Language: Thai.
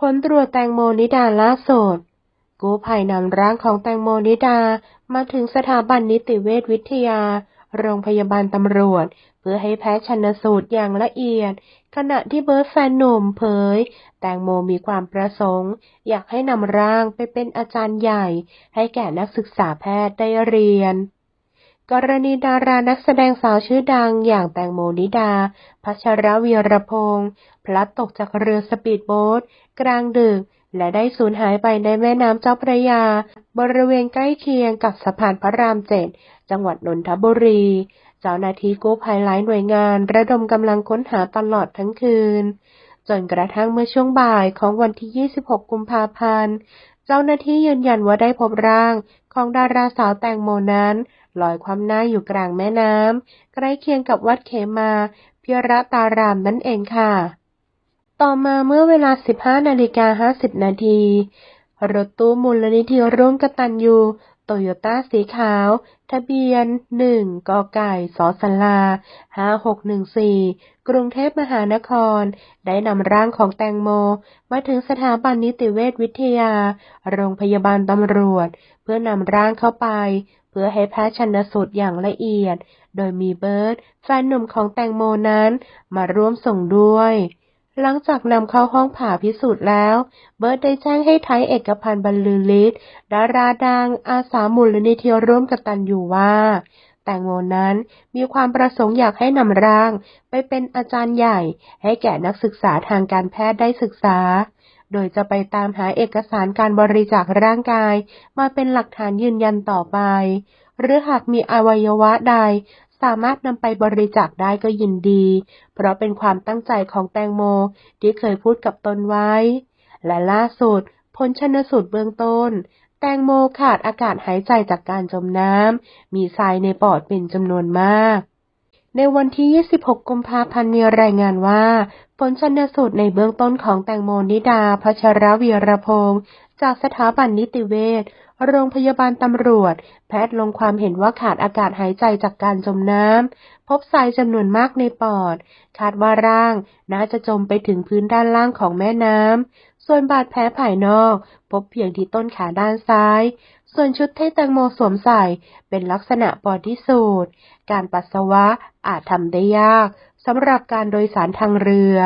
ผลตรวจแตงโมนิดาล่าสุดกู้ภัยนำร่างของแตงโมนิดามาถึงสถาบันนิติเวชวิทยา โรงพยาบาลตำรวจ เพื่อให้แพทย์ชันสูตรอย่างละเอียด ขณะที่เบิร์ตแฟนหนุ่มเผย แตงโมมีความประสงค์ อยากให้นำร่างไปเป็นอาจารย์ใหญ่ ให้แก่นักศึกษาแพทย์ได้เรียน กรณีดารานักแสดงสาวชื่อดังอย่างแตงโมนิดา พัชรวีรพงศ์พลัดตกจากเรือสปีดโบ๊ทกลางดึก และได้สูญหายไปในแม่น้ำเจ้าพระยา บริเวณใกล้เคียงกับสะพานพระรามเจ็ดจังหวัดนนทบุรี เจ้าหน้าที่กู้ภัยหลายหน่วยงานระดมกำลังค้นหาตลอดทั้งคืน จนกระทั่งเมื่อช่วงบ่ายของวันที่ 26 กุมภาพันธ์ เจ้าหน้าที่ยืนยันว่าได้พบร่าง ของดาราสาวแตงโมนั้นลอยความหน้าอยู่กลางแม่น้ำใกล้เคียงกับวัดเขมาพิระตารามนั่นเองค่ะ ต่อมาเมื่อเวลา 15นาฬิกา50 นาทีรถตู้มูลนิธิร่วมกตัญญู โตโยต้าสีขาว ทะเบียน 1 กไก่สสลา 5614 กรุงเทพมหานคร ได้นำร่างของแตงโม มาถึงสถาบันนิติเวชวิทยา โรงพยาบาลตำรวจ เพื่อนำร่างเข้าไป เพื่อให้แพทย์ชันสูตรอย่างละเอียด โดยมีเบิร์ตแฟนหนุ่มของแตงโมนั้น มาร่วมส่งด้วย หลังจากนำเข้าห้องผ่าพิสูจน์แล้ว เบิร์ตได้แจ้งให้ไทยเอกพันธ์บรรลือฤทธิ์ดาราดัง อาสามูลนิธิร่วมกตัญญูว่า แตงโมนั้นมีความประสงค์อยากให้นำร่าง ไปเป็นอาจารย์ใหญ่ ให้แก่นักศึกษาทางการแพทย์ได้ศึกษา โดยจะไปตามหาเอกสารการบริจาคร่างกาย มาเป็นหลักฐานยืนยันต่อไป หรือหากมีอวัยวะใด สามารถนำไปบริจาคได้ก็ยินดี เพราะเป็นความตั้งใจของแตงโมที่เคยพูดกับตนไว้ และล่าสุดผลชนสูตรเบื้องต้น แตงโมขาดอากาศหายใจจากการจมน้ำ มีทรายในปอดเป็นจำนวนมาก ในวันที่ 26 กุมภาพันธ์มีรายงานว่า ผลชนสูตรในเบื้องต้นของแตงโมนิดาพัชรวีรพงศ์จากสถาบันนิติเวช โรงพยาบาลตำรวจ แพทย์ลงความเห็นว่าขาดอากาศหายใจจากการจมน้ำ พบทรายจำนวนมากในปอด คาดว่าร่าง น่าจะจมไปถึงพื้นด้านล่างของแม่น้ำ ส่วนบาดแผลภายนอก พบเพียงที่ต้นขาด้านซ้าย ส่วนชุดที่แตงโมสวมใส่เป็นลักษณะบอดี้สูทการปัสสาวะอาจทำได้ยากสำหรับการโดยสารทางเรือ